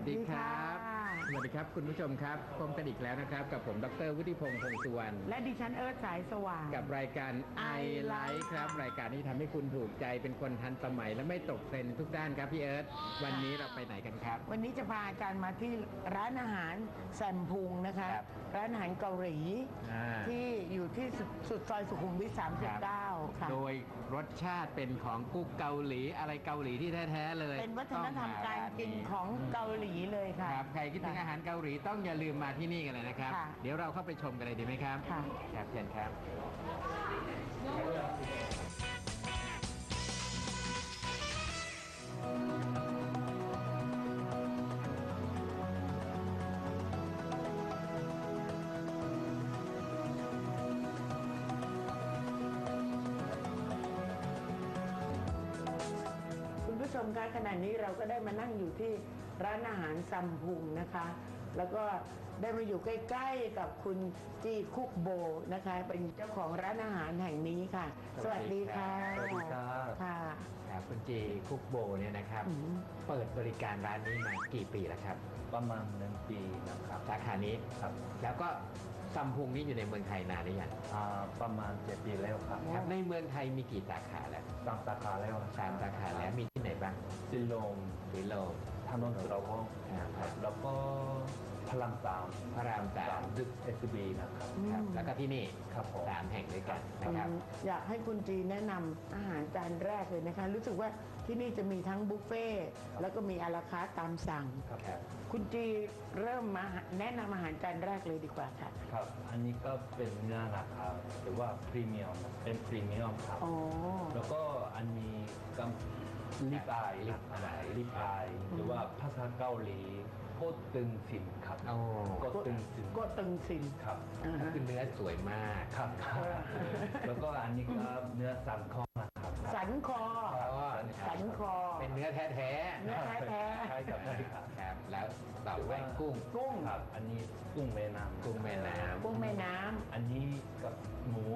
วัสดีครับสวัส ดีครับคุณผู้ชมครับพบกันอีกแล้วนะครับ กับผมดรวุฒิพงษ์พงษ์สุวรรณและดิฉันเอิร์ธสายสว่าง กับรายการ i I l i Like f e ครับ รายการที่ทำให้คุณถูกใจเป็นคนทันสมัยและไม่ตกเทรนด์ทุกด้านครับพี่เอิร์ธวันนี้เราไปไหนกันครับ วันนี้จะพาอาจารย์มาที่ร้านอาหารแซมพุงนะคะ ครับร้านอาหารเกาหลีอ่า ที่อยู่ที่สุดสุดซอยสุขุมวิท39 ค่ะ โดยรสชาติเป็นของกุ๊กเกาหลีอะไรเกาหลีที่แท้ๆเลยเป็นวัฒนธรรมการกินของเกาหลีเลยค่ะ ครับใครคิดถึงอาหารเกาหลีต้องอย่าลืมมาที่นี่กันเลยนะครับ ค่ะ เดี๋ยวเราเข้าไปชมกันเลยดีไหมครับค่ะ ครับเชิญครับ คุณผู้ชมคะขณะนี้เราก็ได้มานั่งอยู่ที่ ร้านอาหารซัมพุงนะคะ แล้วก็ได้มาอยู่ใกล้ๆกับคุณจีคุกโบนะคะ เป็นเจ้าของร้านอาหารแห่งนี้ค่ะ สวัสดีค่ะสวัสดีครับค่ะ ครับคุณจีคุกโบเนี่ยนะครับ อืม เปิดบริการร้านนี้มากี่ปีแล้วครับ ประมาณหนึ่งปีนะครับสาขานี้ ครับแล้วก็ซัมพุงนี่อยู่ในเมืองไทยนานหรือยังอ่าประมาณเจ็ดปีแล้วครับครับ ในเมืองไทยมีกี่สาขาแล้วสามสาขาแล้วสามสาขาแล้วมีที่ไหนบ้าง ซิลมวิโล ถนนสุรวงศ์ครับแล้วก็พลังสามพระรามสามดึกเอสบีนะครับ ครับ แล้วก็ที่นี่ครับผม สามแห่งด้วยกันนะครับอืมอยากให้คุณจีแนะนำอาหารจานแรกเลยนะคะ รู้สึกว่าที่นี่จะมีทั้งบุฟเฟ่ต์แล้วก็มีอาราคาร์ทตามสั่งครับครับ คุณจีเริ่มมาแนะนำอาหารจานแรกเลยดีกว่าค่ะ ครับ อันนี้ก็เป็นเนื้อนะครับหรือว่าพรีเมียมเป็นพรีเมียมครับ อ๋อ แล้วก็อันนี้ก็ ลิปอายลิปอายลิปอาย หรือว่าภาษาเกาหลีโคตรตึงสินครับโอ้ โคตรตึงสินก็ตึงสิน ครับอ่าฮะคือเนื้อสวยมากครับครับ แล้วก็อันนี้ก็เนื้อสันคอนะครับสันคอ สันคอ เป็นเนื้อแท้ๆเนื้อแท้ๆ ใช่ครับใช่ครับครับ แล้วต่อไปกุ้งกุ้งครับ อันนี้กุ้งแม่น้ำกุ้งแม่น้ำกุ้งแม่น้ำอันนี้กับหมู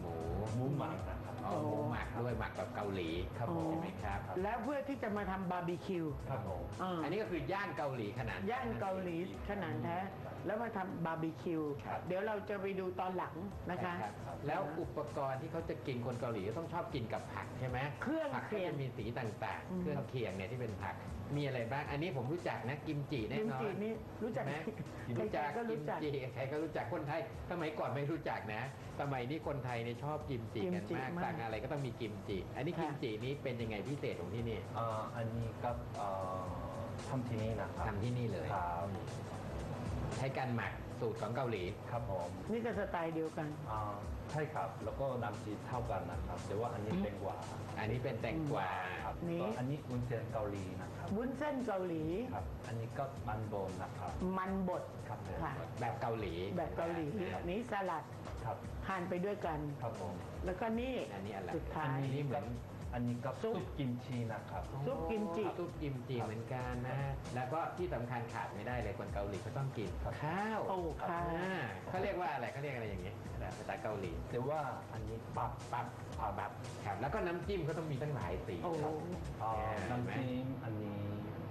หมู หมูหมักนะครับ อ๋อหมูหมักด้วยหมักแบบเกาหลีครับผม ใช่ไหมครับแล้วเพื่อที่จะมาทำบาร์บีคิว ครับผมอ่า อันนี้ก็คือย่างเกาหลีขนาด ย่างเกาหลีขนาดแท้ แล้วมาทำบาร์บีคิว ครับ เดี๋ยวเราจะไปดูตอนหลังนะคะรับแล้วอุปกรณ์ที่เขาจะกินคนเกาหลีก็ต้องชอบกินกับผักใช่ไหมเครื่องผักเคีก็ยงจะมีสีต่างอืม ๆ เครื่องเคียงเนี่ยที่เป็นผักมีอะไรบ้าง อันนี้ผมรู้จักนะกิมจิแน่กิมนอนจินี่รู้จักไหมใครรู้จักๆก็กิรู้มจัก จิใครก็รู้จักคนไทยสมัยก่อนไม่รู้จักนะ สมัยนี้คนไทยเนี่ยชอบกิมจิกิมกันจิมากมากสั่งอะไรก็ต้องมีกิมจิ อันนี้ค่ะกิมจินี้เป็นยังไงพิเศษของที่นี่อ่าอันนี้กับเอ่อทำที่นี่นะครับทำที่นี่เลยครับใช้การหมักสูตรของเกาหลีครับผมนี่ก็สไตล์เดียวกันอ่า ใช่ครับ แล้วก็น้ำจีนเท่ากันนะครับแต่ว่าอันนี้เป็นกว่าอันนี้เป็นแตงกวาครับนี่ ก็อันนี้วุ้นเส้นเกาหลีนะครับวุ้นเส้นเกาหลี ครับ อันนี้ก็มันโบนนะครับ มันบดครับผม ค่ะ แบบเกาหลีแบบเกาหลีครับ นี้สลัดครับทานไปด้วยกัน ครับผม แล้วก็นี่อันนี้อะไรสุดท้าอันยนี้เหมือน อันนี้ก็ซุซุปปกิมชีนะครับ ซุปกิมจิ ซุปกิมจิเหมือนกันนะ แล้วก็ที่สำคัญขาดไม่ได้เลยคนเกาหลีเขาต้องกินข้าวโอ้ข้าวอ่าเขาเรียกว่าอะไรเขาเรียกอะไรอย่างเงี้ยภาษาเกาหลีแต่ว่าอันนี้ปับปั๊บพอบับครับแล้วก็น้ำจิ้มเขาต้องมีตั้งหลายสีโอ้โหอ่าเห็นไหมน้ำจิ้มอันนี้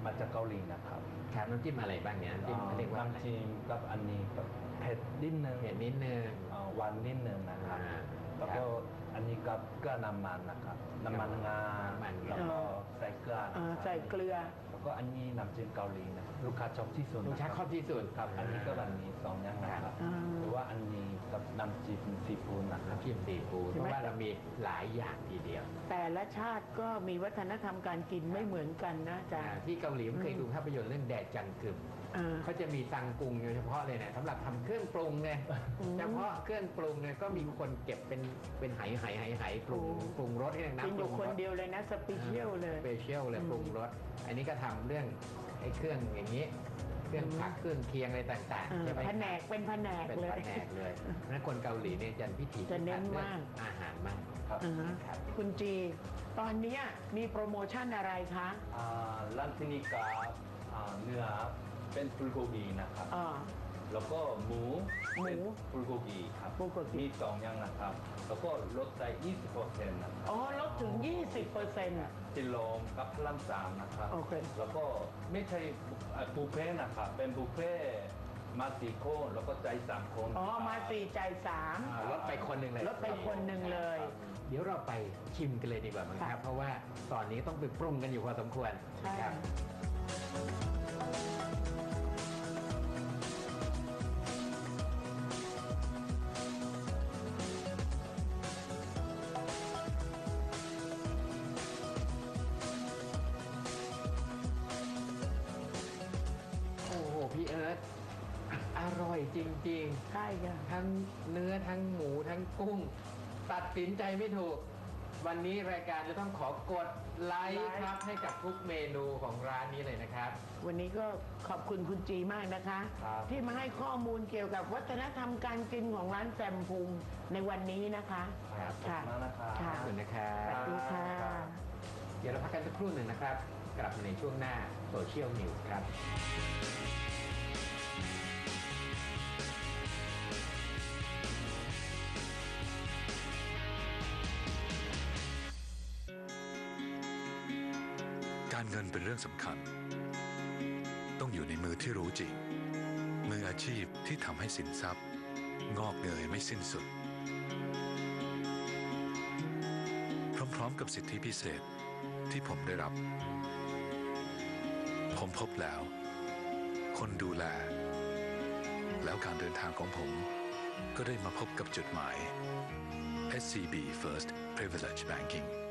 มาจากเกาหลีนะครับครับน้ำจิ้มอะไรบ้างเนี่ยน้ำจิ้มเขาเรียกว่าอะไรน้ำจิ้มกับอันนี้กับเผ็ดนิดนึงเห็นนิดนึงอ่าหวานนิดนึงนะครับอ่าแล้วก็ อันนี้กับเกลือน้ำมันนะครับน้ำมันงาน้ำมันงาแล้วก็ใส่เกลือนะอ่าครับใส่เกลือ แล้วก็อันนี้น้ำจิ้มเกาหลีนะลูกค้าชอบที่สุดลูกค้าชอบที่สุด ครับอันนี้ก็แบบนี้สองอย่างนะครับอ่า หรือว่าอันนี้กับน้ำจิ้มซีฟู้ดนะครับ น้ำจิ้มซีฟู้ดใช่เพไหมราะว่าเรามีหลายอย่างทีเดียวแต่ละชาติก็มีวัฒนธรรมการกินไม่เหมือนกันนะอาจารอ่าย์ ที่เกาหลีผมเคยดูภาพยนตร์เรื่องแดดจังกึมอ่าเขาจะมีตังปรุงโดยเฉพาะเลยเนี่ยสำหรับทำเครื่องปรุงเนี่ยอืมเฉพาะเครื่องปรุงเนี่ยก็มีคนเก็บเป็นเป็นไหไหไหไหปรุงโอ้ ปรุงรสให้น้ำกินอยู่คนเดียวเลยนะสเปเชียลเลย สเปเชียลเลยอืมปรุงรส อันนี้ก็ทำเรื่องไอ้เครื่องอย่างนี้ เครื่องผักเครื่องเคียงอะไรต่างอ่าๆใช่ไหมแผนกเป็นแผนกเป็นเลยแผนกเลยนั้นคนเกาหลีเนี่ยจะพิถีจะเน้นพิถัมากเรื่องอาหารมากครับอ่าฮะครับคุณจี ตอนเนี้ยมีโปรโมชั่นอะไรคะอ่าร้านที่นี่กับอ่าเนื้อเป็นฟูลโกกีนะครับอ่าแล้วก็หมูหมูเป็นฟูลโกกีครับฟูลโกกิมีสองอย่างนะครับ แล้วก็ลดได้20%นะครับอ๋อลดถึง 20%อ จิโลมกับพลัมสามนะครับ โอเค แล้วก็ไม่ใช่เอ่อบุฟเฟ่ต์นะครับ เป็นบุฟเฟ่ต์มาสี่คนแล้วก็ใจสามคนอ๋อ มาสี่ใจายสามอ่าลดไปคนหนึ่งเลยลดไปคนหนึ่งเลย เดี๋ยวเราไปชิมกันเลยดีกว่ามั้งคครัรับบเพราะว่าตอนนี้ต้องไปปรุงกันอยู่พอสมควรใช่ครับโสินใจไม่ถูก วันนี้รายการจะต้องขอกดไลค์ไลค์ครับให้กับทุกเมนูของร้านนี้เลยนะครับ วันนี้ก็ขอบคุณคุณจีมากนะคะ ครับ ที่มาให้ข้อมูลเกี่ยวกับวัฒนธรรมการกินของร้านแซมพุงในวันนี้นะคะครับค่ะขอบคุณมากนะครับค่ะขอบคุณนะครัสวัสบ ดีค่ะ เดี๋ยวเราพักกันสักครู่หนึ่งนะครับ กลับมาในช่วงหน้าโซเชียลนิวส์ครับ เป็นเรื่องสำคัญ ต้องอยู่ในมือที่รู้จริง มืออาชีพที่ทำให้สินทรัพย์ งอกเงยไม่สิ้นสุด พร้อมๆกับสิทธิพิเศษที่ผมได้รับ ผมพบแล้ว คนดูแล แล้วการเดินทางของผมก็ได้มาพบกับจุดหมาย SCB First Privilege Banking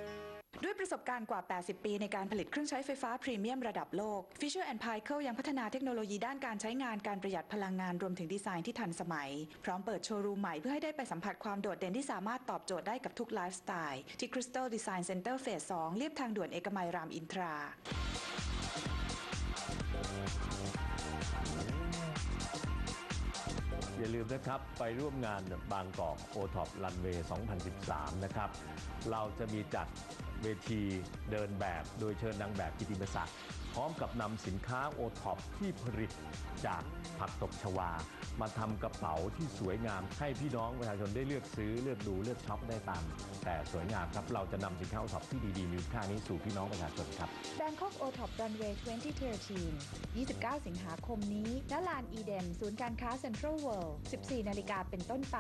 ด้วยประสบการณ์กว่า 80 ปีในการผลิตเครื่องใช้ไฟฟ้าพรีเมียมระดับโลก Fisher Paykel ยังพัฒนาเทคโนโลยีด้านการใช้งานการประหยัดพลังงานรวมถึงดีไซน์ที่ทันสมัย พร้อมเปิดโชว์รูมใหม่เพื่อให้ได้ไปสัมผัสความโดดเด่นที่สามารถตอบโจทย์ได้กับทุกไลฟ์สไตล์ที่ Crystal Design Center Phase 2เรียบทางด่วนเอกมัยรามอินทราอย่าลืมนะครับ ไปร่วมงานบางกอกโอท็อปรันเวย์ 2013 นะครับ เราจะมีจัด เวทีเดินแบบ โดยเชิญนางแบบกิติมศักดิ์พร้อมกับนำสินค้าโอท็อปที่ผลิตจากผักตบชวา มาทำกระเป๋าที่สวยงาม ให้พี่น้องประชาชนได้เลือกซื้อเลือกดูเลือกช็อปได้ตาม แต่สวยงามครับเราจะนำสินค้าโอท็อปที่ดีๆมีค่านี้สู่พี่น้องประชาชนครับ Bangkok o t o p Runway 2013 29 สิงหาคมนี้ณลานอีเดนศูนย์การค้าเซ็นทรัลเวิลด์14 นาฬิกาเป็นต้นไป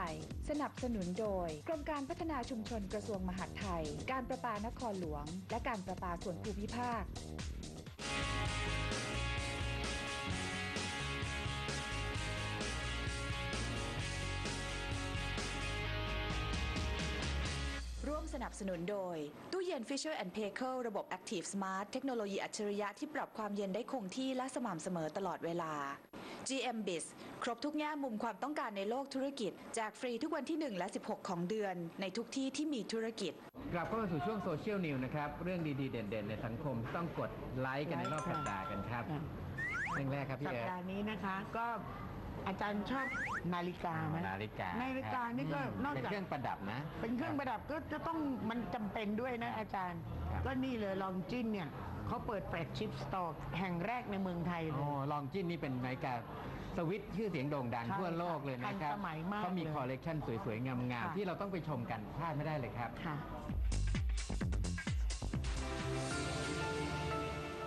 สนับสนุนโดย กรมการพัฒนาชุมชนกระทรวงมหาดไทย การประปานครหลวง และการประปาส่วนภูมิภาคร่วมสนับสนุนโดย ตู้เย็น Fisher p a y k e l ระบบ Active Smart เทคโนโลยีอัจฉริยะที่ปรับความเย็นได้คงที่และสม่ำเสมอตลอดเวลา GM Biz ครบทุกแง่มุมความต้องการในโลกธุรกิจ แจกฟรีทุกวันที่ 1 และ 16 ของเดือน ในทุกที่ที่มีธุรกิจ กลับเข้ามาสู่ช่วงโซเชียลนิวนะครับ เรื่องดีๆ เด่นๆ ในสังคมต้องกดไลค์กันในรอบสัปดาห์กันครับค่ะเรื่องแรกครับพี่สัปเอิร์ธดาห์นี้นะคะก็อาจารย์ชอบนาฬิกาไหม นาฬิกานาฬิกานี่ก็อืมนอกเป็นจากเครื่องประดับนะ เป็นเครื่องประดับก็จะต้องมันจำเป็นด้วยนะอาจารย์ ครับ ก็นี่เลยลองจิ้นเนี่ย เขาเปิดแฟลกชิพสโตร์แห่งแรกในเมืองไทยเลอ๋อยลองจิ้นนี่เป็นนาฬิกาสวิตช์ชื่อเสียงโด่งดังใช่ทั่วโลกเลยนะครับทันสมัยมากเขามีเลยคอลเลกชันสวยๆ งามค่ะ ๆ ที่เราต้องไปชมกันพลาดไม่ได้เลยครับ ค่ะ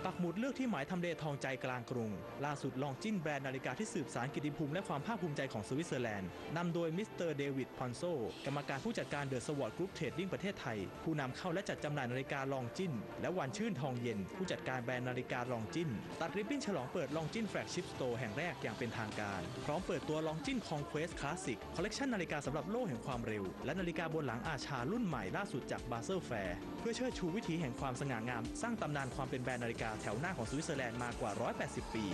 ปักหมุดเลือกที่หมายทำเลทองใจกลางกรุง ล่าสุดลองจิ้นแบรนด์นาฬิกาที่สืบสารกิติภูมิและความภาคภูมิใจของสวิตเซอร์แลนด์นำโดยมิสเตอร์เดวิดพอนโซกรรมการผู้จัดการเดอะสวอตกรุ๊ปเทรดดิ้งประเทศไทย ผู้นำเข้าและจัดจำหน่ายนาฬิกาลองจิ้น และวันชื่นทองเย็น ผู้จัดการแบรนด์นาฬิกาลองจิ้น ตัดริบบิ้นฉลองเปิดลองจิ้นแฟลกชิพสโตร์แห่งแรกอย่างเป็นทางการ พร้อมเปิดตัวลองจิ้นคองเควสคลาสสิกคอลเลกชันนาฬิกาสำหรับโลกแห่งความเร็ว และนาฬิกาบนหลังอาชารุ่นใหม่ล่าสุดจากบาเซลแฟร์เพื่อเชิดชูวิถีแห่งความสง่างาม สร้างตำนานความเป็นแบรนด์นาฬิกาแถวหน้าของสวิตเซอร์แลนด์มากว่า 180 ปี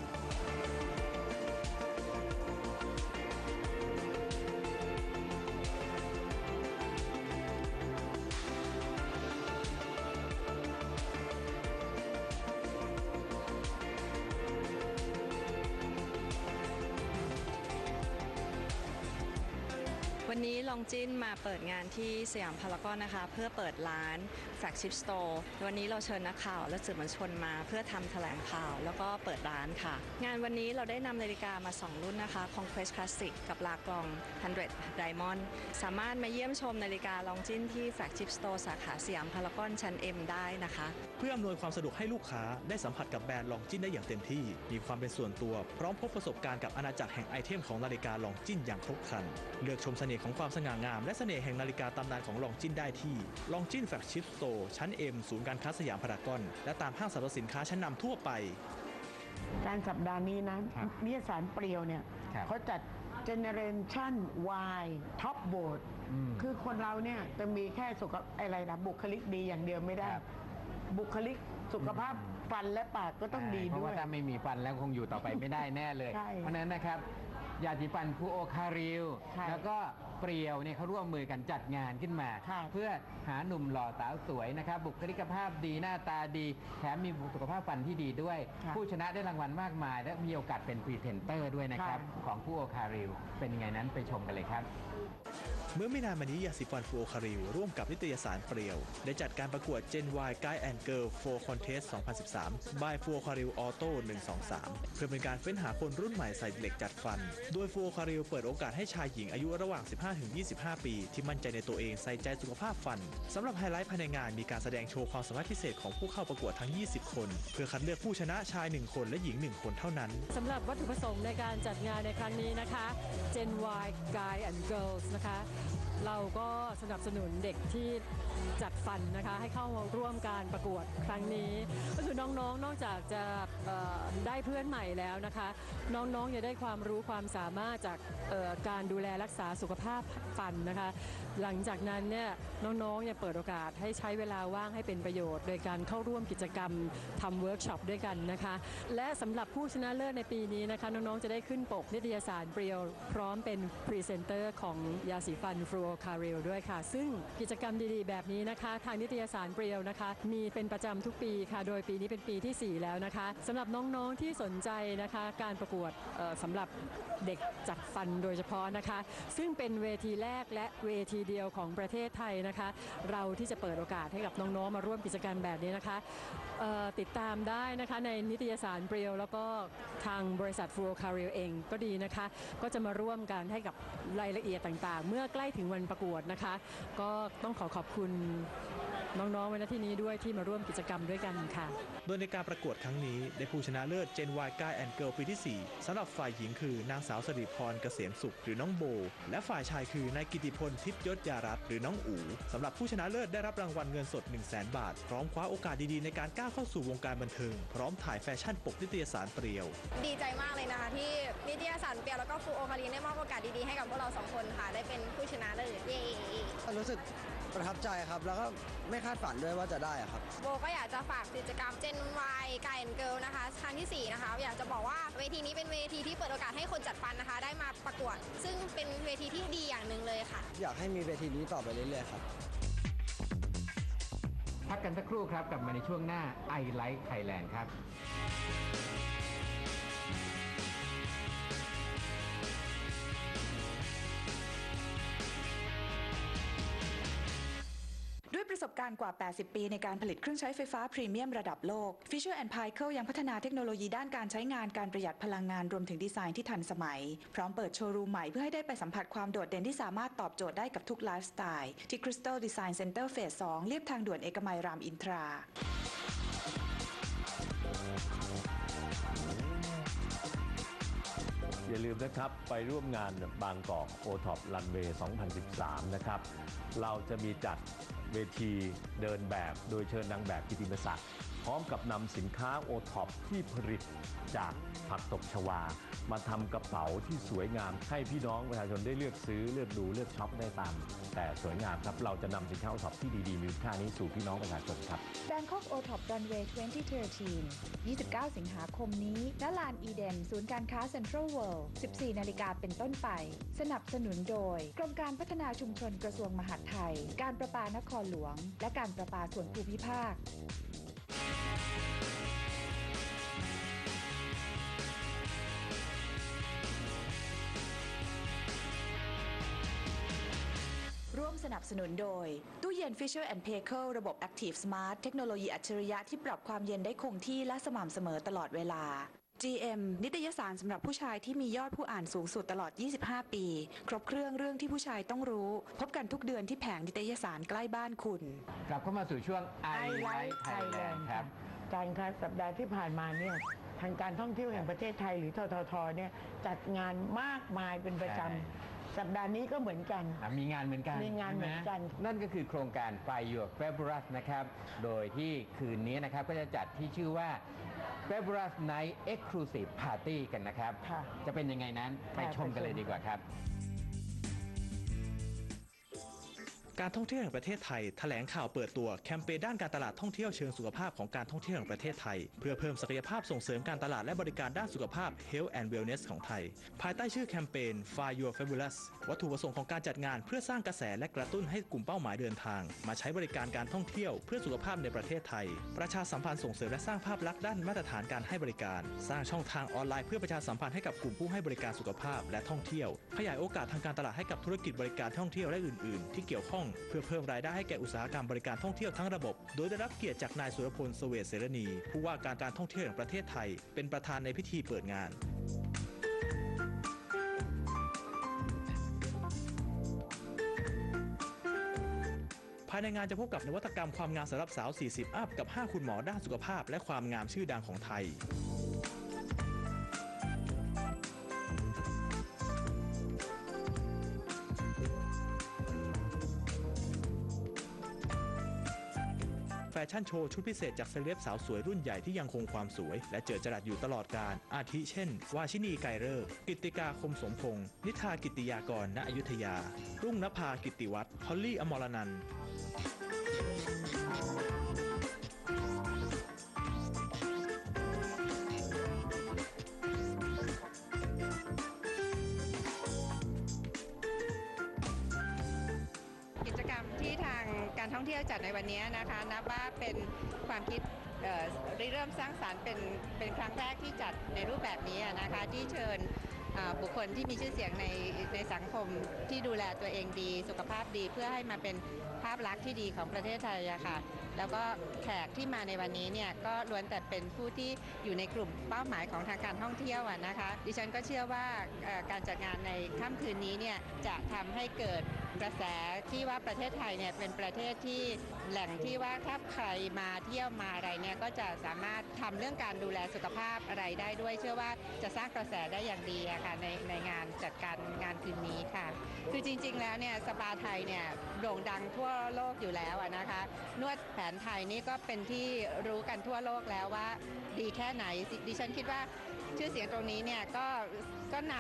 นวันนี้ลองจิ้นมาเปิดงานที่สยามพารากอนนะคะ เพื่อเปิดร้าน flagship store วันนี้เราเชิญนักข่าวและสื่อมวลชนมา เพื่อทำแถลงข่าวแล้วก็เปิดร้านค่ะ งานวันนี้เราได้นำนาฬิกามา 2 รุ่นนะคะ Conquest Classic กับลากลอง 100 Diamond สามารถมาเยี่ยมชมนาฬิกาลองจิ้นที่ flagship store สาขาสยามพารากอนชั้น M ได้นะคะ เพื่ออำนวยความสะดวกให้ลูกค้าได้สัมผัสกับแบรนด์ลองจิ้นได้อย่างเต็มที่ มีความเป็นส่วนตัว พร้อมพบประสบการณ์กับอาณาจักรแห่งไอเทมของนาฬิกาลองจิ้นอย่างครบครัน เลือกชมเสน่ห์ของความสง่างามและเสน่ห์แห่งนาฬิกาตำนานของลองจิ้นได้ที่ลองจิ้นแฟลกชิพสโตร์ชั้น M ศูนย์การค้าสยามพารากอน และตามห้างสรรพสินค้าชั้นนำทั่วไป การสัปดาห์นี้นะครับนิยสารเปรียวเนี่ยครับเขาจัด Generation Y Top Vote อืมคือคนเราเนี่ยจะมีแค่สุขอะไรนะบุคลิกดีอย่างเดียวไม่ได้ครับบุคลิกสุขภาพฟันและปากก็ต้องดีเพราะด้วว่ายถ้าไม่มีฟันแล้วคงอยู่ต่อไปไม่ได้แน่เลยใช่เพราะฉะนั้นนะครับยาสีฟันคูโอคาริลใช่แล้วก็ เปรียวเนี่ยเขาร่วมมือกันจัดงานขึ้นมา ค่ะ เพื่อหาหนุ่มหล่อสาวสวยนะครับ บุคลิกภาพดีหน้าตาดี แถมมีสุขภาพฟันที่ดีด้วย ค่ะ ผู้ชนะได้รางวัลมากมาย และมีโอกาสเป็นพรีเซนเตอร์ด้วยนะครับค่ะของคูโอคาริลเป็นยังไงนั้นไปชมกันเลยครับ เมื่อไม่นานมานี้ยาสีฟันฟูโอคาริลร่วมกับนิตยสารเปรียว ได้จัดการประกวด Gen Y Guy and Girl for Contest 2013 by f u o c a r i l Auto 123 เพื่อเป็นการเฟ้นหาคนรุ่นใหม่ใส่เหล็กจัดฟัน โดย f u o c a r i l เปิดโอกาสให้ชายหญิงอายุระหว่าง 15-25 ปี ที่มั่นใจในตัวเองใส่ใจสุขภาพฟันสำหรับไฮไลท์ภายในงานมีการแสดงโชว์ความสามารถพิเศษของผู้เข้าประกวดทั้ง 20 คน เพื่อคัดเลือกผู้ชนะชาย 1 คนและหญิง 1 คนเท่านั้นสำหรับวัตถุประสงค์ในการจัดงานในครั้งนี้นะคะ Gen Y Guy and Girls นะคะเราก็สนับสนุนเด็กที่จัดฟันนะคะ ให้เข้าร่วมการประกวดครั้งนี้ ก็คือน้องๆนอกจากจะได้เพื่อนใหม่แล้วนะคะ น้องๆจะได้ความรู้ความสามารถจากการดูแลรักษาสุขภาพฟันนะคะ หลังจากนั้นเนี่ยน้องๆเนี่ยเปิดโอกาสให้ใช้เวลาว่างให้เป็นประโยชน์ โดยการเข้าร่วมกิจกรรมทำเวิร์กช็อปด้วยกันนะคะ และสำหรับผู้ชนะเลิศในปีนี้นะคะ น้องๆจะได้ขึ้นปกนิตยสารเปรียวพร้อมเป็นพรีเซนเตอร์ของยาสีฟันฟลูโอคาริลด้วยค่ะ ซึ่งกิจกรรมดีๆ แบบนี้นะคะ ทางนิตยสารเปรียวนะคะ มีเป็นประจำทุกปีค่ะ โดยปีนี้เป็นปีที่ 4 แล้วนะคะสำหรับน้องๆที่สนใจนะคะ การประกวดเอ่อสำหรับเด็กจัดฟันโดยเฉพาะนะคะ ซึ่งเป็นเวทีแรกและเวทีเดียวของประเทศไทยนะคะ เราที่จะเปิดโอกาสให้กับน้องๆมาร่วมกิจกรรมแบบนี้นะคะติดตามได้นะคะในนิตยสารเปรียว แล้วก็ทางบริษัทฟลูโอคาริลเองก็ดีนะคะ ก็จะมาร่วมกันให้กับรายละเอียดต่างๆ เมื่อใกล้ถึงวันประกวดนะคะ ก็ต้องขอขอบคุณ น้องๆไว้ณที่นี้ด้วยที่มาร่วมกิจกรรมด้วยกันค่ะ โดยในการประกวดครั้งนี้ได้ผู้ชนะเลิศ Gen Y Guy and Girl ปีที่ 4สำหรับฝ่ายหญิงคือนางสาวสริพรเกษมสุขหรือน้องโบ และฝ่ายชายคือนายกิติพลทิพยศยารัตน์หรือน้องอูสำหรับผู้ชนะเลิศได้รับรางวัลเงินสด 1 0 0 0 0แบาท พร้อมคว้าโอกาสดีๆในการก้าวเข้าสู่วงการบันเทิง พร้อมถ่ายแฟชั่นปกนิตยสารเปรียว ดีใจมากเลยนะคะที่นิตยสารเปียวแล้วก็ฟูโอคารีนได้มอบโอกาสดีๆให้กับพวกเราสองคนค่ะได้เป็นผู้ชนะเลิศเย้รู้สึก ประทับใจครับ แล้วก็ไม่คาดฝันด้วยว่าจะได้อะครับ โบก็อยากจะฝากกิจกรรม Gen Y กายแอนเกิลนะคะครั้งที่ 4 นะคะ อยากจะบอกว่าเวทีนี้เป็นเวทีที่เปิดโอกาสให้คนจัดฟันนะคะ ได้มาประกวด ซึ่งเป็นเวทีที่ดีอย่างหนึ่งเลยค่ะ อยากให้มีเวทีนี้ต่อไปเรื่อยๆครับ พักกันสักครู่ครับกลับมาในช่วงหน้า I Like Thailand ครับด้วยประสบ การกว่า 80 ปีในการผลิตเครื่องใช้ไฟฟ้าพรีเมียมระดับโลก Fisher p i c e ยังพัฒนาเทคโนโลยีด้านการใช้งานการประหยัดพลังงานรวมถึงดีไซน์ที่ทันสมัย พร้อมเปิดโชว์รูมใหม่เพื่อให้ได้ไปสัมผัสความโดดเด่นที่สามารถตอบโจทย์ได้กับทุกไลฟ์สไตล์ที่ Crystal Design Center Phase 2เรียบทางด่วนเอกมัยรามอินทราอย่าลืมนะครับ ไปร่วมงานบางกอกโอท็อปรันเวย์ 2013 นะครับ เราจะมีจัด เวทีเดินแบบ โดยเชิญนางแบบกิติมศักดิ์พร้อมกับนำสินค้าโอท็อปที่ผลิตจากผักตบชวา มาทำกระเป๋าที่สวยงาม ให้พี่น้องประชาชนได้เลือกซื้อเลือกดูเลือกช็อปได้ตาม แต่สวยงามครับเราจะนำสินค้าโอท็อปที่ดีๆมีคุณค่านี้สู่พี่น้องประชาชนครับ Bangkok o t o p Runway 2013 29 สิงหาคมนี้ณลานอีเดน ศูนย์การค้าเซ็นทรัลเวิลด์ 14 นาฬิกาเป็นต้นไป สนับสนุนโดย กรมการพัฒนาชุมชนกระทรวงมหาดไทย การประปานครหลวง และการประปาส่วนภูมิภาคดนับสนุนโดย ตู้เย็น Fisher p a y k e ระบบ Active Smart เทคโนโลยีอัจฉริยะที่ปรับความเย็นได้คงที่และสม่ำเสมอตลอดเวลา GM นิตยสารสำหรับผู้ชายที่มียอดผู้อ่านสูงสุดตลอด 25 ปี ครบเครื่องเรื่องที่ผู้ชายต้องรู้ พบกันทุกเดือนที่แผงนิตยสารใกล้บ้านคุณ กลับเข้ามาสู่ช่วง I I Like Like Thailand Thailand ครับอาจารย์คะสัปดาห์ที่ผ่านมาเนี่ยทางการท่องเที่ยวแห่งประเทศไทยหรือทททเนี่ยจัดงานมากมายเป็นประจใช่ำสัปดาห์นี้ก็เหมือนกัน อะมีงานเหมือนกันมีงานเหมือนกัน ใช่ไหนั่นก็คือโครงการ Fly Your Fabulous นะครับ โดยที่คืนนี้นะครับก็จะจัดที่ชื่อว่า Fabulous Night Exclusive Party กันนะครับค่ะจะเป็นยังไงนั้นไปค่ะชมกันเลยดีกว่าครับ การท่องเที่ยวแห่งประเทศไทยแถลงข่าวเปิดตัวแคมเปญด้านการตลาดท่องเที่ยวเชิงสุขภาพของการท่องเที่ยวแห่งประเทศไทย เพื่อเพิ่มศักยภาพส่งเสริมการตลาดและบริการด้านสุขภาพ Health and Wellness ของไทย ภายใต้ชื่อแคมเปญ Fly Your Fabulous วัตถุประสงค์ของการจัดงานเพื่อสร้างกระแสและกระตุ้นให้กลุ่มเป้าหมายเดินทาง มาใช้บริการการท่องเที่ยวเพื่อสุขภาพในประเทศไทย ประชาสัมพันธ์ส่งเสริมและสร้างภาพลักษณ์ด้านมาตรฐานการให้บริการ สร้างช่องทางออนไลน์เพื่อประชาสัมพันธ์ให้กับกลุ่มผู้ให้บริการสุขภาพและท่องเที่ยว ขยายโอกาสทางการตลาดให้กับธุรกิจบริการท่องเที่ยวและอื่น ๆ ที่เกี่ยวข้องเพื่อเพิ่มรายได้ให้แก่อุตสาหกรรมบริการท่องเที่ยวทั้งระบบ โดยได้รับเกียรติจากนายสุรพลเสเวตเสรณี ผู้ว่าการการท่องเที่ยวแห่งประเทศไทย เป็นประธานในพิธีเปิดงานภายในงานจะพบกับนวัตกรรมความงามสำหรับสาว 40 อัพ กับ 5 คุณหมอด้านสุขภาพ และความงามชื่อดังของไทย ชั่นโชว์ชุดพิเศษจากเซเลบสาวสวยรุ่นใหญ่ที่ยังคงความสวย และเจอจรัสอยู่ตลอดการ อาทิเช่น วาชินีไกเลิกษ์กิตติกาคมสมพงศ์นิธากิตติยากร ณอยุธยา รุ่งนภากิตติวัฒน์ฮอลลี่อมรนันท์ ในวันนี้นะคะนับว่าเป็นความคิดเริเริ่มสร้างสารรค์เป็นเป็นครั้งแรกที่จัดในรูปแบบนี้นะคะที่เชิญบุคคลที่มีชื่อเสียงในในสังคมที่ดูแลตัวเองดี สุขภาพดีเพื่อให้มาเป็นภาพลักษณ์ที่ดีของประเทศไทยอะค่ะ แล้วก็แขกที่มาในวันนี้เนี่ยก็ล้วนแต่เป็นผู้ที่อยู่ในกลุ่มเป้าหมายของทางการท่องเที่ยวอะนะคะ ดิฉันก็เชื่อว่าการจัดงานในค่ำคืนนี้เนี่ยจะทำให้เกิด กระแสที่ว่าประเทศไทยเนี่ยเป็นประเทศที่แหล่งที่ว่าถ้าใครมาเที่ยวมาอะไรเนี่ยก็จะสามารถทำเรื่องการดูแลสุขภาพอะไรได้ด้วย เชื่อว่าจะสร้างกระแสได้อย่างดีอะค่ะในในงานจัดการงานคืนนี้ค่ะ คือจริง ๆ แล้วเนี่ยสปาไทยเนี่ยโด่งดังทั่วโลกอยู่แล้วนะคะ นวดแผนไทยนี่ก็เป็นที่รู้กันทั่วโลกแล้วว่า ดีแค่ไหนดิฉันคิดว่าชื่อเสียงตรงนี้เนี่ยก็ ก็น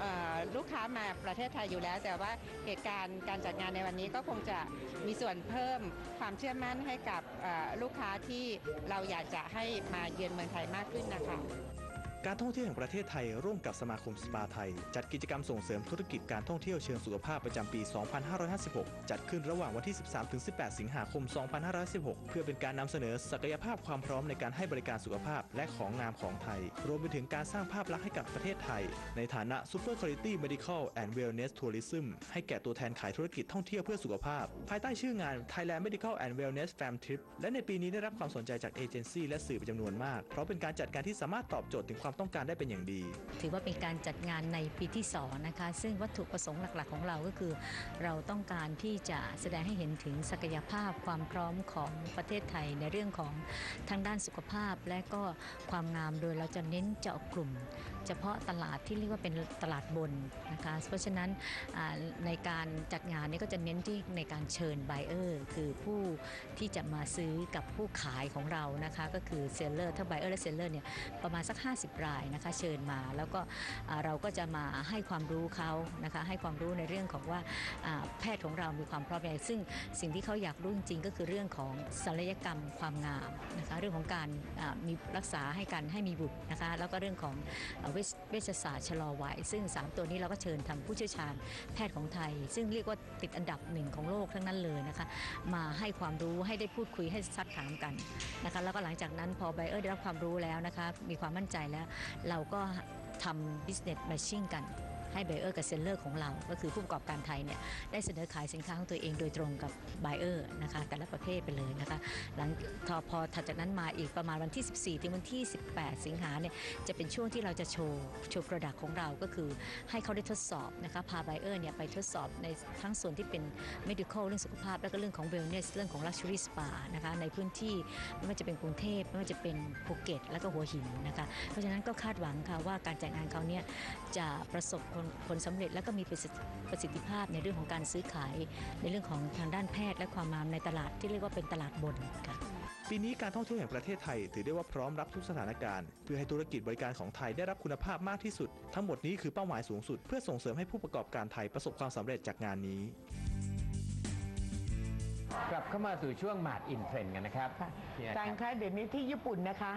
ำลูกค้ามาประเทศไทยอยู่แล้ว แต่ว่าเหตุการณ์การจัดงานในวันนี้ก็คงจะมีส่วนเพิ่มความเชื่อมั่นให้กับลูกค้าที่เราอยากจะให้มาเยือนเมืองไทยมากขึ้นนะคะ การท่องเที่ยวแห่งประเทศไทยร่วมกับสมาคมสปาไทย จัดกิจกรรมส่งเสริมธุรกิจการท่องเที่ยวเชิงสุขภาพประจำปี 2556 จัดขึ้นระหว่างวันที่ 13-18 สิงหาคม 2516เพื่อเป็นการนำเสนอศักยภาพความพร้อมในการให้บริการสุขภาพและของงามของไทย รวมไปถึงการสร้างภาพลักษณ์ให้กับประเทศไทย ในฐานะ Super Quality Medical and Wellness Tourism ให้แก่ตัวแทนขายธุรกิจท่องเที่ยวเพื่อสุขภาพ ภายใต้ชื่องาน Thailand Medical and Wellness Fam Trip และในปีนี้ได้รับความสนใจจากเอเจนซี่และสื่อเป็นจำนวนมากเพราะเป็นการจัดการที่สามารถตอบโจทย์ถึงความต้องการได้เป็นอย่างดี ถือว่าเป็นการจัดงานในปีที่2นะคะซึ่งวัตถุประสงค์หลัก ๆ ของเราก็คือ เราต้องการที่จะแสดงให้เห็นถึงศักยภาพความพร้อมของประเทศไทยในเรื่องของทางด้านสุขภาพ และก็ความงามโดยเราจะเน้นเจาะกลุ่ม เฉพาะตลาดที่เรียกว่าเป็นตลาดบนนะคะเพราะฉะนั้นในการจัดงานนี้ก็จะเน้นที่ในการเชิญไบเออร์คือผู้ที่จะมาซื้อกับผู้ขายของเรานะคะก็คือเซลเลอร์ถ้าไบเออร์และเซลเลอร์เนี่ยประมาณสัก 50 รายนะคะเชิญมาแล้วก็เราก็จะมาให้ความรู้เขานะคะให้ความรู้ในเรื่องของว่าแพทย์ของเรามีความพร้อมอย่างไรซึ่งสิ่งที่เขาอยากรู้จริงๆก็คือเรื่องของศัลยกรรมความงามนะคะเรื่องของการมีรักษาให้กันให้มีบุตรนะคะแล้วก็เรื่องของเวชศาสตร์ชะลอวัยซึ่ง 3 ตัวนี้เราก็เชิญทางผู้เชี่ยวชาญแพทย์ของไทย ซึ่งเรียกว่าติดอันดับหนึ่งของโลกทั้งนั้นเลยนะคะ มาให้ความรู้ให้ได้พูดคุยให้ซักถามกันนะคะแล้วก็หลังจากนั้นพอไบเออร์ได้รับความรู้แล้วนะคะมีความมั่นใจแล้ว เราก็ทำ business matching กัน ให้ไบเออร์กับเซลเลอร์ของเรา ก็คือผู้ประกอบการไทยเนี่ยได้เสนอขายสินค้าของตัวเองโดยตรงกับไบเออร์นะคะแต่ละประเภทไปเลยนะคะหลังพอพอถัดจากนั้นมาอีกประมาณวันที่ 14 ถึงวันที่ 18 สิงหาเนี่ยจะเป็นช่วงที่เราจะโชว์โชว์ Product ของเราก็คือให้เขาได้ทดสอบนะคะพาไบเออร์เนี่ยไปทดสอบในทั้งส่วนที่เป็น medical เรื่องสุขภาพ แล้วก็เรื่องของ wellness เรื่องของ luxury spa นะคะในพื้นที่ไม่ว่าจะเป็นกรุงเทพไม่ว่าจะเป็นภูเก็ต แล้วก็หัวหินนะคะเพราะฉะนั้นก็คาดหวังค่ะว่าการจัดงานเขาเนี่ยจะประสบผลผลสำเร็จแล้วก็มีประสิทธิประสิทธิภาพในเรื่องของการซื้อขาย ในเรื่องของทางด้านแพทย์และความงามในตลาดที่เรียกว่าเป็นตลาดบนค่ะปีนี้การท่องเที่ยวแห่งประเทศไทยถือได้ว่าพร้อมรับทุกสถานการณ์ เพื่อให้ธุรกิจบริการของไทยได้รับคุณภาพมากที่สุด ทั้งหมดนี้คือเป้าหมายสูงสุด เพื่อส่งเสริมให้ผู้ประกอบการไทยประสบความสำเร็จจากงานนี้ กลับเข้ามาสู่ช่วงมาดอินเทรนด์กันนะครับพี่แอดจางครับคะเดี๋ยวนี้ที่ญี่ปุ่นนะคะ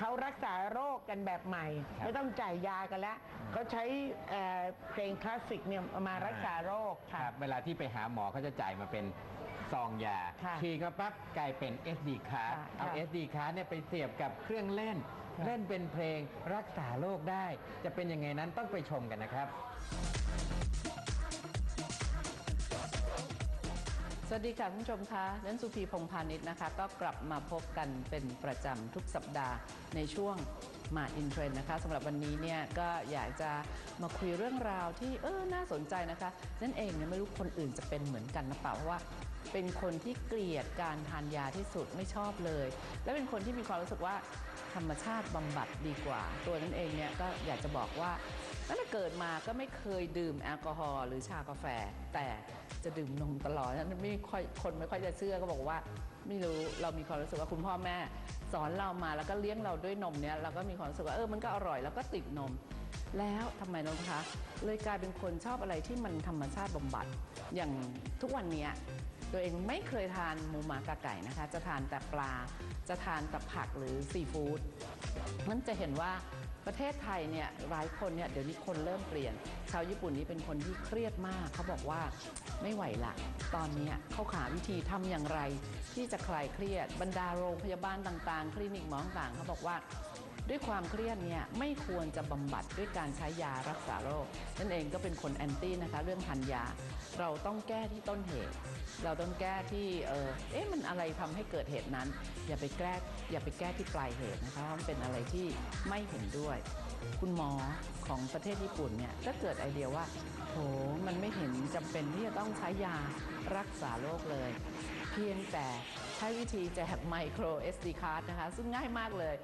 เขารักษาโรคกันแบบใหม่ครับไม่ต้องจ่ายยากันแล้วเขาใช้เอ่อเพลงคลาสสิกเนี่ยมารักษาโรคคค่ะ รับเวลาที่ไปหาหมอเขาจะจ่ายมาเป็นซองยาค่ะฉีกมาปั๊บกลายเป็น SD card ค่ะเอา ค่ะ SD card เนี่ยไปเสียบกับเครื่องเล่น ค่ะ เล่นเป็นเพลงรักษาโรคได้ จะเป็นยังไงนั้นต้องไปชมกันนะครับ สวัสดีค่ะคุณผู้ชมคะนันสุพีพงพาณิชย์นะคะ ก็กลับมาพบกันเป็นประจำทุกสัปดาห์ในช่วงมาอินเทรนนะคะสำหรับวันนี้เนี่ยก็อยากจะมาคุยเรื่องราวที่เออน่าสนใจนะคะนั่นเองเนี่ยไม่รู้คนอื่นจะเป็นเหมือนกันนะเปล่าเพราะว่า เป็นคนที่เกลียดการทานยาที่สุดไม่ชอบเลย และเป็นคนที่มีความรู้สึกว่าธรรมชาติบำบัดดีกว่า ตัวนั้นเองเนี่ยก็อยากจะบอกว่า ตั้งแต่เกิดมาก็ไม่เคยดื่มแอลกอฮอล์หรือชากาแฟ แต่จะดื่มนมตลอดนั้นไม่ค่อยคนไม่ค่อยจะเชื่อก็บอกว่า ไม่รู้เรามีความรู้สึกว่าคุณพ่อแม่ สอนเรามาแล้วก็เลี้ยงเราด้วยนมเนี้ยเราก็มีความรู้สึกว่าเออมันก็อร่อยแล้วก็ติดนม แล้วทำไมน้องคะเลยกลายเป็นคนชอบอะไรที่มันธรรมชาติบำบัด อย่างทุกวันนี้ตัวเองไม่เคยทานหมูหมากราไก่นะคะ จะทานแต่ปลาจะทานแต่ผักหรือซีฟู้ดนั่นจะเห็นว่า ประเทศไทยเนี่ยหลายคนเนี่ยเดี๋ยวนี้คนเริ่มเปลี่ยน ชาวญี่ปุ่นนี้เป็นคนที่เครียดมาก เขาบอกว่าไม่ไหวละ ตอนนี้เขาหาวิธีทำอย่างไร ที่จะคลายเครียดบรรดาโรงพยาบาลต่างๆ คลินิกหมอต่างเขาบอกว่า ด้วยความเครียดเนี่ยไม่ควรจะบำบัดด้วยการใช้ยารักษาโรคนั่นเองก็เป็นคนแอนตี้นะคะเรื่องทานยา เราต้องแก้ที่ต้นเหตุ เราต้องแก้ที่เออเอ๊ะมันอะไรทำให้เกิดเหตุนั้น อย่าไปแก้อย่าไปแก้ที่ปลายเหตุนะคะมันเป็นอะไรที่ไม่เห็นด้วย คุณหมอของประเทศญี่ปุ่นเนี่ยก็เกิดไอเดียว่าโหมันไม่เห็นจำเป็นที่จะต้องใช้ยารักษาโรคเลย เพียงแต่ใช้วิธีแจกไมโคร SD card นะคะ ซึ่งง่ายมากเลย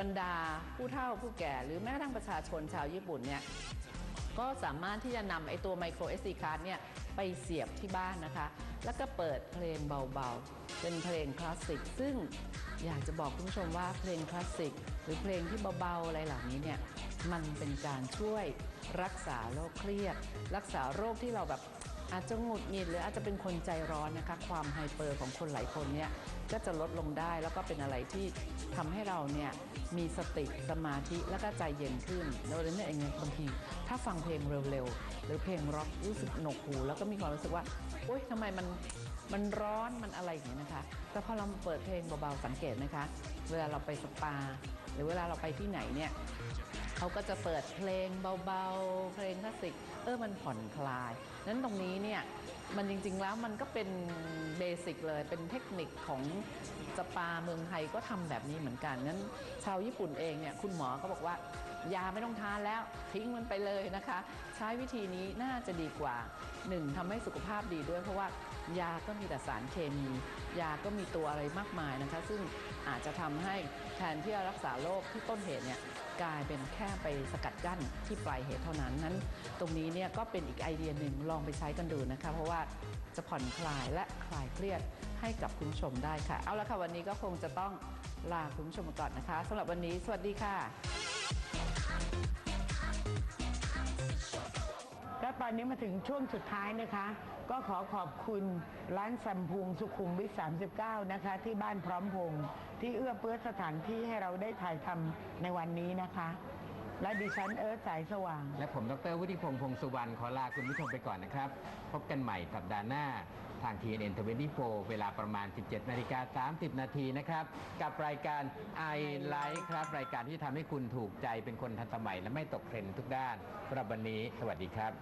บรรดาผู้เฒ่าผู้แก่หรือแม้กระทั่งประชาชนชาวญี่ปุ่นเนี่ยก็สามารถที่จะนำไอตัวไมโคร SD card เนี่ยไปเสียบที่บ้านนะคะ แล้วก็เปิดเพลงเบาๆ เป็นเพลงคลาสสิก ซึ่งอยากจะบอกคุณผู้ชมว่าเพลงคลาสสิก หรือเพลงที่เบาๆ อะไรเหล่านี้เนี่ยมันเป็นการช่วยรักษาโรคเครียด รักษาโรคที่เราแบบ อาจจะหงุดหงิดหรืออาจจะเป็นคนใจร้อนนะคะ ความไฮเปอร์ของคนหลายคนเนี่ยก็จะลดลงได้แล้วก็เป็นอะไรที่ทำให้เราเนี่ยมีสติสมาธิแล้วก็ใจเย็นขึ้นแล้วนั้นเองเนี่ยบางทีถ้าฟังเพลงเร็วๆ หรือเพลงร็อกรู้สึกหนกหู แล้วก็มีความรู้สึกว่าโอ๊ยทำไมมันมันร้อนมันอะไรอย่างเงี้ยนะคะ แต่พอเราเปิดเพลงเบาๆสังเกตไหมคะ เวลาเราไปสปา หรือเวลาเราไปที่ไหนเนี่ย เขาก็จะเปิดเพลงเบาๆ เพลงคลาสสิกเออมันผ่อนคลาย นั้นตรงนี้เนี่ยมันจริงๆแล้วมันก็เป็นเบสิกเลยเป็นเทคนิคของสปาเมืองไทยก็ทำแบบนี้เหมือนกันนั้นชาวญี่ปุ่นเองเนี่ยคุณหมอก็บอกว่ายาไม่ต้องทานแล้วทิ้งมันไปเลยนะคะ ใช้วิธีนี้น่าจะดีกว่าหนึ่งทำให้สุขภาพดีด้วยเพราะว่ายาก็มีแต่สารเคมี ยาก็มีตัวอะไรมากมายนะคะ ซึ่งอาจจะทำให้แทนที่จะรักษาโรคที่ต้นเหตุเนี่ย กลายเป็นแค่ไปสกัดกั้นที่ปลายเหตุเท่านั้นนั้น ตรงนี้เนี่ยก็เป็นอีกไอเดียหนึ่งลองไปใช้กันดูนะคะ เพราะว่าจะผ่อนคลายและคลายเครียดให้กับคุณผู้ชมได้ค่ะ เอาละค่ะวันนี้ก็คงจะต้องลาคุณผู้ชมก่อนนะคะสำหรับวันนี้ สวัสดีค่ะ ตอนนี้มาถึงช่วงสุดท้ายนะคะ ก็ขอขอบคุณร้านสัมพุงสุขุมวิท 39 นะคะ ที่บ้านพร้อมพงษ์ที่เอื้อเฟื้อสถานที่ให้เราได้ถ่ายทำในวันนี้นะคะ และดิฉันเอิร์ธสายสว่าง และผมดรวุฒิพงษ์พงษ์สุวรรณขอลาคุณผู้ชมไปก่อนนะครับ พบกันใหม่สัปดาห์หน้า ทาง TNN 24เวลาประมาณ 17นาฬิกา30 นาทีนะครับ กับรายการ i Like ครับ รายการที่ทำให้คุณถูกใจเป็นคนทันสมัยและไม่ตกเทรนด์ทุกด้านสำหรับวันนี้ สวัสดีครับ